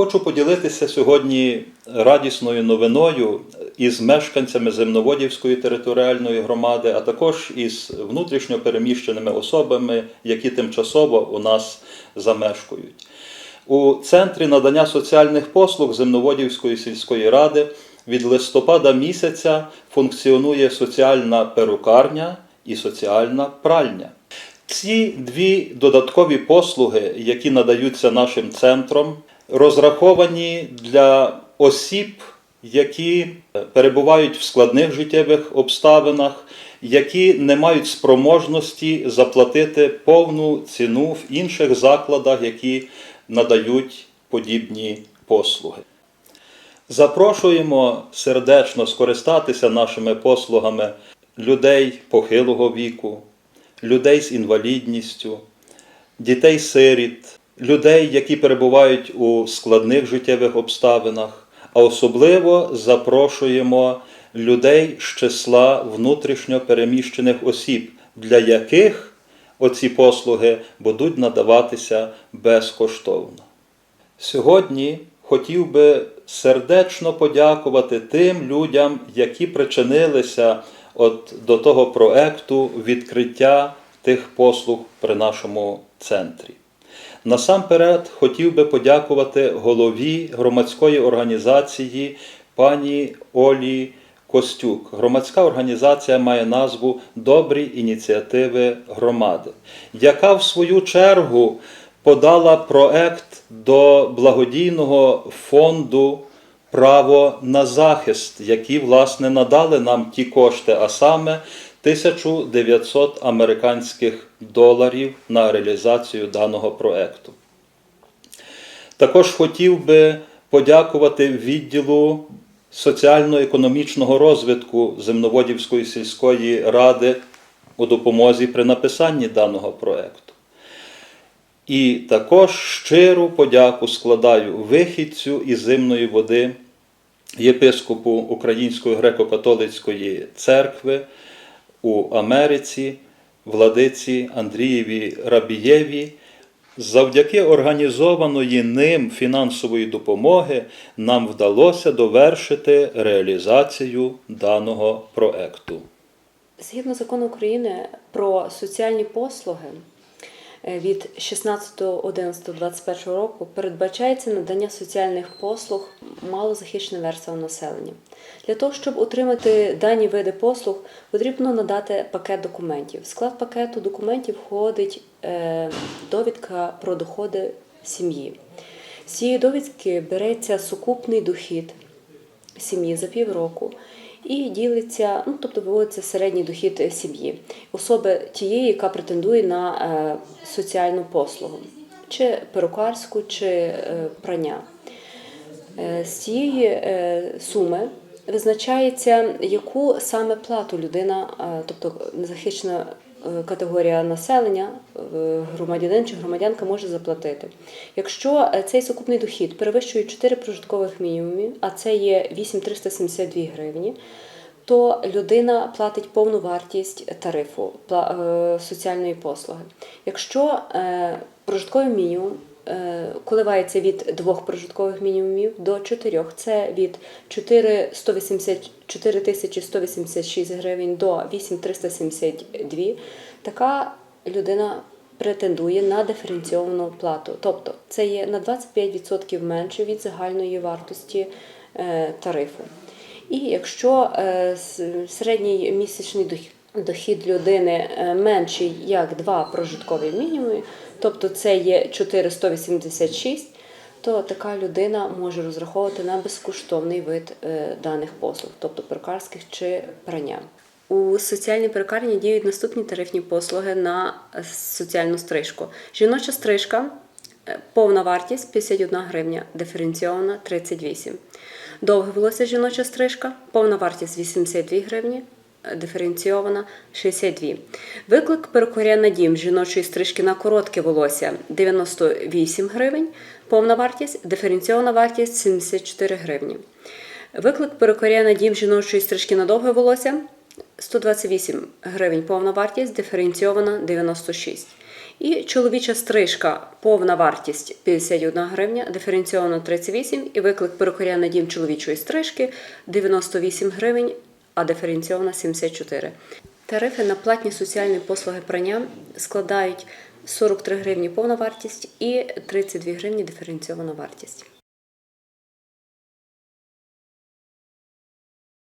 Хочу поділитися сьогодні радісною новиною із мешканцями Земноводівської територіальної громади, а також із внутрішньо переміщеними особами, які тимчасово у нас замешкують. У центрі надання соціальних послуг Земноводівської сільської ради від листопада місяця функціонує соціальна перукарня і соціальна пральня. Ці дві додаткові послуги, які надаються нашим центром, розраховані для осіб, які перебувають в складних життєвих обставинах, які не мають спроможності заплатити повну ціну в інших закладах, які надають подібні послуги. Запрошуємо сердечно скористатися нашими послугами людей похилого віку, людей з інвалідністю, дітей-сиріт, людей, які перебувають у складних життєвих обставинах, а особливо запрошуємо людей з числа внутрішньо переміщених осіб, для яких оці послуги будуть надаватися безкоштовно. Сьогодні хотів би сердечно подякувати тим людям, які причинилися от до того проекту відкриття тих послуг при нашому центрі. Насамперед хотів би подякувати голові громадської організації пані Олі Костюк. Громадська організація має назву Добрі ініціативи громади, яка в свою чергу подала проект до благодійного фонду Право на захист, які, власне, надали нам ті кошти, а саме 1900 американських доларів на реалізацію даного проекту. Також хотів би подякувати відділу соціально-економічного розвитку Земноводівської сільської ради у допомозі при написанні даного проекту. І також щиру подяку складаю вихідцю із зимної води єпископу Української греко-католицької церкви у Америці, владиці Андрієві Рабієві. Завдяки організованої ним фінансової допомоги нам вдалося довершити реалізацію даного проекту. Згідно закону України про соціальні послуги від 16.11.21 року передбачається надання соціальних послуг малозахищеним верствам населення. Для того, щоб отримати дані види послуг, потрібно надати пакет документів. В склад пакету документів входить е, довідка про доходи сім'ї. З цієї довідки береться сукупний дохід сім'ї за півроку і ділиться, ну тобто виводиться середній дохід сім'ї, особи тієї, яка претендує на е, соціальну послугу, чи перукарську, чи е, прання. Е, З цієї е, суми визначається, яку саме плату людина, е, тобто незахищена е, категорія населення, е, громадянин чи громадянка може заплатити. Якщо е, цей сукупний дохід перевищує 4 прожиткових мінімумів, а це є 8372 гривні, то людина платить повну вартість тарифу е, соціальної послуги. Якщо е, прожитковий мінімум е, коливається від двох прожиткових мінімумів до чотирьох, це від 4 180 4186 гривень до 8372, така людина претендує на диференційовану плату. Тобто це є на 25% менше від загальної вартості е, тарифу. І якщо е, середній місячний дохід, дохід людини е, менший як два прожиткові мінімуми, тобто це є 486, то така людина може розраховувати на безкоштовний вид е, даних послуг, тобто перукарських чи прання. У соціальній перукарні діють наступні тарифні послуги на е, соціальну стрижку. Жіноча стрижка повна вартість 51 гривня, диференційована 38. Довге волосся жіноча стрижка, повна вартість 82 гривні, диференційована 62. Виклик перукаря на дім жіночої стрижки на коротке волосся 98 гривень, повна вартість, диференційована вартість 74 гривні. Виклик перукаря на дім жіночої стрижки на довге волосся 128 гривень повна вартість, диференційована 96. І чоловіча стрижка, повна вартість 51 гривня, диференційовано 38 і виклик перукаря на дім чоловічої стрижки 98 гривень, а диференційована 74. Тарифи на платні соціальні послуги прання складають 43 гривні повна вартість і 32 гривні диференційована вартість.